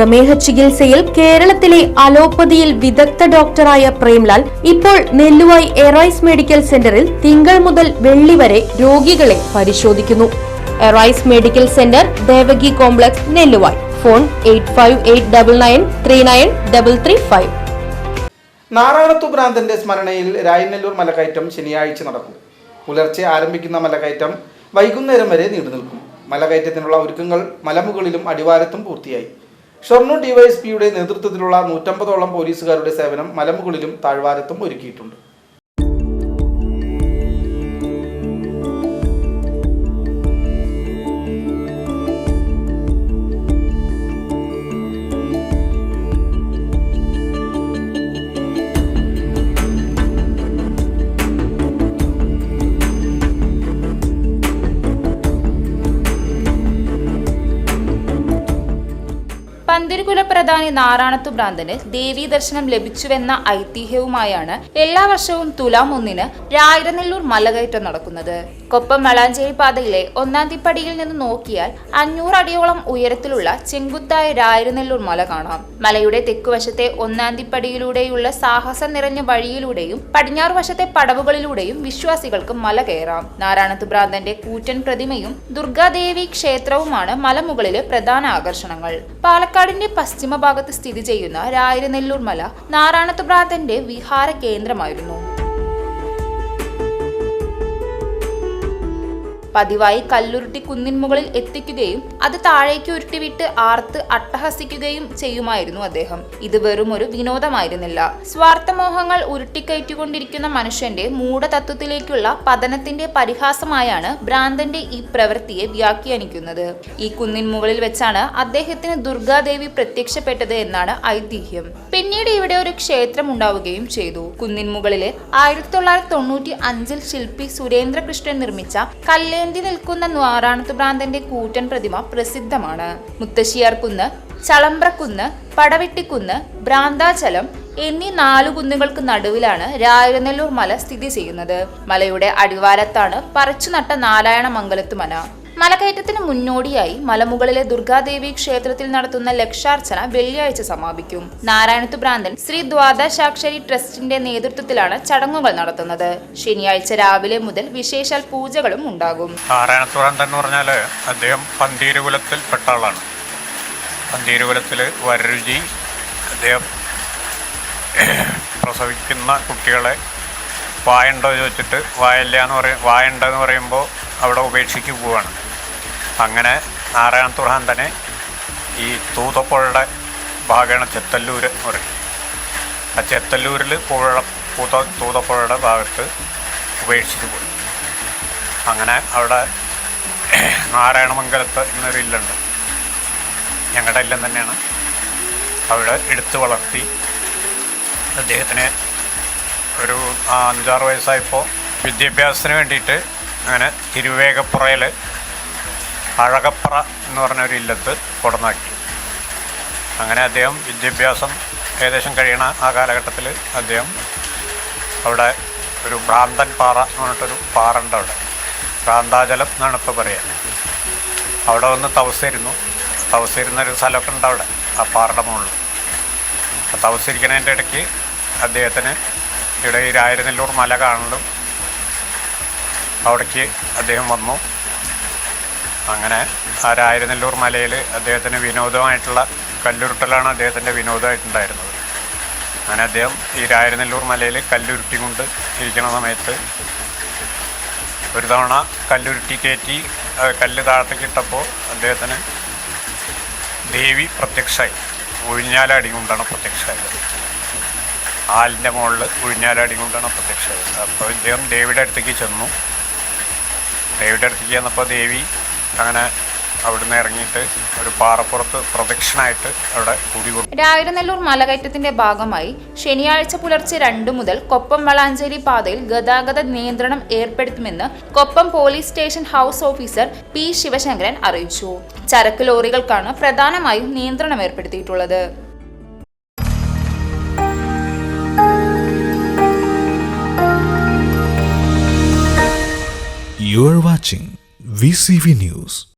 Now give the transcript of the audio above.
പ്രമേഹ ചികിത്സയിൽ കേരളത്തിലെ അലോപ്പതിയിൽ വിദഗ്ധ ഡോക്ടറായ പ്രേംലാൽ ഇപ്പോൾ നെല്ലുവായി എറൈസ് മെഡിക്കൽ സെന്ററിൽ തിങ്കൾ മുതൽ വെള്ളി വരെ രോഗികളെ പരിശോധിക്കുന്നു. Arise medical centre Devaki complex Nelluvayi. Phone eight five eight double nine three nine double three five. നാരായണത്തു ഭ്രാന്തന്റെ സ്മരണയിൽ രായനെല്ലൂർ മലകയറ്റം ശനിയാഴ്ച നടക്കും. പുലർച്ചെ ആരംഭിക്കുന്ന മലകയറ്റം വൈകുന്നേരം വരെ നീണ്ടു നിൽക്കും മലകയറ്റത്തിനുള്ള ഒരുക്കങ്ങൾ മലമുകളിലും അടിവാരത്തും പൂർത്തിയായി. ഷൊർണൂർ ഡിവൈഎസ്പിയുടെ നേതൃത്വത്തിലുള്ള നൂറ്റമ്പതോളം പോലീസുകാരുടെ സേവനം മലമുകളിലും താഴ്വാരത്തും ഒരുക്കിയിട്ടുണ്ട് പന്തിരുകുല പ്രധാനി നാറാണത്തു ഭ്രാന്തന് ദേവീ ദർശനം ലഭിച്ചുവെന്ന ഐതിഹ്യവുമായാണ് എല്ലാ വർഷവും തുലാം ഒന്നിന് രായിരനെല്ലൂർ മലകയറ്റം നടക്കുന്നത്. കൊപ്പം വളാഞ്ചേരി പാതയിലെ ഒന്നാം തിപ്പടിയിൽ നിന്ന് നോക്കിയാൽ അഞ്ഞൂറ് അടിയോളം ഉയരത്തിലുള്ള ചെങ്കുത്തായ രായിരനെല്ലൂർ മല കാണാം. മലയുടെ തെക്കുവശത്തെ ഒന്നാം തിപ്പടിയിലൂടെയുള്ള സാഹസം നിറഞ്ഞ വഴിയിലൂടെയും പടിഞ്ഞാറ് വശത്തെ പടവുകളിലൂടെയും വിശ്വാസികൾക്ക് മല കയറാം. നാരായണത്തു ഭ്രാന്തന്റെ കൂറ്റൻ പ്രതിമയും ദുർഗാദേവി ക്ഷേത്രവുമാണ് മലമുകളിലെ പ്രധാന ആകർഷണങ്ങൾ. പാലക്കാടിന്റെ പശ്ചിമ ഭാഗത്ത് സ്ഥിതി ചെയ്യുന്ന രായിരനെല്ലൂർ മല നാരായണത്തു ഭ്രാന്തന്റെ വിഹാര കേന്ദ്രമായിരുന്നു. പതിവായി കല്ലുരുട്ടി കുന്നിൻ മുകളിൽ എത്തിക്കുകയും അത് താഴേക്ക് ഉരുട്ടിവിട്ട് ആർത്ത് അട്ടഹസിക്കുകയും ചെയ്യുമായിരുന്നു അദ്ദേഹം. ഇത് വെറും ഒരു വിനോദമായിരുന്നില്ല. സ്വാർത്ഥമോഹങ്ങൾ ഉരുട്ടിക്കയറ്റിക്കൊണ്ടിരിക്കുന്ന മനുഷ്യന്റെ മൂഢതത്വത്തിലേക്കുള്ള പതനത്തിന്റെ പരിഹാസമായാണ് ഭ്രാന്തന്റെ ഈ പ്രവൃത്തിയെ വ്യാഖ്യാനിക്കുന്നത്. ഈ കുന്നിൻ മുകളിൽ വെച്ചാണ് അദ്ദേഹത്തിന് ദുർഗാദേവി പ്രത്യക്ഷപ്പെട്ടത് എന്നാണ് ഐതിഹ്യം. പിന്നീട് ഇവിടെ ഒരു ക്ഷേത്രം ഉണ്ടാവുകയും ചെയ്തു. കുന്നിൻ മുകളിലെ ആയിരത്തി തൊള്ളായിരത്തി തൊണ്ണൂറ്റി അഞ്ചിൽ ശില്പി സുരേന്ദ്രകൃഷ്ണൻ നിർമ്മിച്ച കല്ലേന്തി നിൽക്കുന്ന നാറാണത്ത് ഭ്രാന്തന്റെ കൂറ്റൻ പ്രതിമ പ്രസിദ്ധമാണ്. മുത്തശ്ശിയാർക്കുന്ന് ചളമ്പ്രക്കുന്ന് പടവെട്ടിക്കുന്ന് ഭ്രാന്താചലം എന്നീ നാലു കുന്നുകൾക്ക് നടുവിലാണ് രായനെല്ലൂർ മല സ്ഥിതി ചെയ്യുന്നത്. മലയുടെ അടിവാരത്താണ് പറിച്ചു നട്ട നാരായണ മംഗലത്ത് മന. മലകയറ്റത്തിന് മുന്നോടിയായി മലമുകളിലെ ദുർഗാദേവി ക്ഷേത്രത്തിൽ നടത്തുന്ന ലക്ഷാർച്ചന വെള്ളിയാഴ്ച സമാപിക്കും. നാരായണത്തു ഭ്രാന്തൻ ശ്രീ ദ്വാദശാക്ഷരി ട്രസ്റ്റിന്റെ നേതൃത്വത്തിലാണ് ചടങ്ങുകൾ നടത്തുന്നത്. ശനിയാഴ്ച രാവിലെ മുതൽ വിശേഷാൽ പൂജകളും ഉണ്ടാകും. നാരായണത്തുറന്തൻ എന്ന് പറഞ്ഞാൽ അദ്ദേഹം പന്തീരുകുലത്തിൽ പെട്ട ആളാണ്. പന്തീരുകുലത്തിൽ വരരുചി അദ്ദേഹം പ്രസവിക്കുന്ന കുട്ടികളെ വായണ്ടോ ചോദിച്ചിട്ട് വായല്ല എന്ന് പറയും വായണ്ടെന്ന് പറയുമ്പോൾ അവിടെ ഉപേക്ഷിച്ച് പോവാണ്. അങ്ങനെ നാരായണത്തുറാന്തനെ ഈ തൂതപ്പുഴയുടെ ഭാഗമാണ് ചെത്തല്ലൂർ എന്ന് പറയും. ആ ചെത്തല്ലൂരിൽ പുഴ പൂത തൂതപ്പുഴയുടെ ഭാഗത്ത് ഉപേക്ഷിച്ച് പോയി. അങ്ങനെ അവിടെ നാരായണമംഗലത്ത് എന്നൊരു ഇല്ലുണ്ട്. ഞങ്ങളുടെ ഇല്ലം തന്നെയാണ്. അവിടെ എടുത്തു വളർത്തി അദ്ദേഹത്തിന് ഒരു അഞ്ചാറ് വയസ്സായപ്പോൾ വിദ്യാഭ്യാസത്തിന് വേണ്ടിയിട്ട് അങ്ങനെ തിരുവേഗപ്പുറയിൽ അഴകപ്പുറ എന്ന് പറഞ്ഞ ഒരു ഇല്ലത്ത് കൊടന്നാക്കി. അങ്ങനെ അദ്ദേഹം വിദ്യാഭ്യാസം ഏകദേശം കഴിയണ ആ കാലഘട്ടത്തിൽ അദ്ദേഹം അവിടെ ഒരു ഭ്രാന്തൻ പാറ എന്ന് പറഞ്ഞിട്ടൊരു പാറ ഉണ്ട് അവിടെ. ഭ്രാന്താചലം എന്നാണ് ഇപ്പോൾ പറയുക അവിടെ വന്ന് തവസിരുന്നു തവസിരുന്ന ഒരു സ്ഥലമൊക്കെ ഉണ്ട് അവിടെ ആ പാറയുടെ മുകളിൽ. ആ തവസിരിക്കുന്നതിന്റെ ഇടയ്ക്ക് അദ്ദേഹത്തിന് ഇവിടെ ഈ രായരനെല്ലൂർ മല കാണലും അവിടേക്ക് അദ്ദേഹം വന്നു. അങ്ങനെ ആ രായരനെല്ലൂർ മലയിൽ അദ്ദേഹത്തിന് വിനോദമായിട്ടുള്ള കല്ലുരുട്ടലാണ് അദ്ദേഹത്തിന്റെ വിനോദമായിട്ടുണ്ടായിരുന്നത്. അങ്ങനെ അദ്ദേഹം ഈ രായരനെല്ലൂർ മലയിൽ കല്ലുരുട്ടി കൊണ്ട് ഇരിക്കുന്ന സമയത്ത് ഒരു തവണ കല്ലുരുട്ടി കയറ്റി കല്ല് താഴത്തേക്കിട്ടപ്പോൾ അദ്ദേഹത്തിന് ദേവി പ്രത്യക്ഷമായി ഒഴിഞ്ഞാലടി കൊണ്ടാണ് പ്രത്യക്ഷമായത് ആലിന്റെ മുകളിൽ ഒഴിഞ്ഞാലടി കൊണ്ടാണ് പ്രത്യക്ഷമായത് അപ്പോൾ ഇദ്ദേഹം ദേവിയുടെ അടുത്തേക്ക് ചെന്നു. ദേവിയുടെ അടുത്തേക്ക് ചെന്നപ്പോൾ ദേവി അങ്ങനെ അവിടുന്ന് ഇറങ്ങിയിട്ട് ഒരു പാറപ്പുറത്ത് പ്രദക്ഷിണായിട്ട് അവിടെ കൂടി കൊടുത്തു. രായരനെല്ലൂർ മലകയറ്റത്തിന്റെ ഭാഗമായി ശനിയാഴ്ച പുലർച്ചെ രണ്ടു മുതൽ കൊപ്പം വളാഞ്ചേരി പാതയിൽ ഗതാഗത നിയന്ത്രണം ഏർപ്പെടുത്തുമെന്ന് Koppam police station house officer P Sivasankaran അറിയിച്ചു. ചരക്ക് ലോറികൾക്കാണ് പ്രധാനമായും നിയന്ത്രണം ഏർപ്പെടുത്തിയിട്ടുള്ളത്. You are watching VCV News.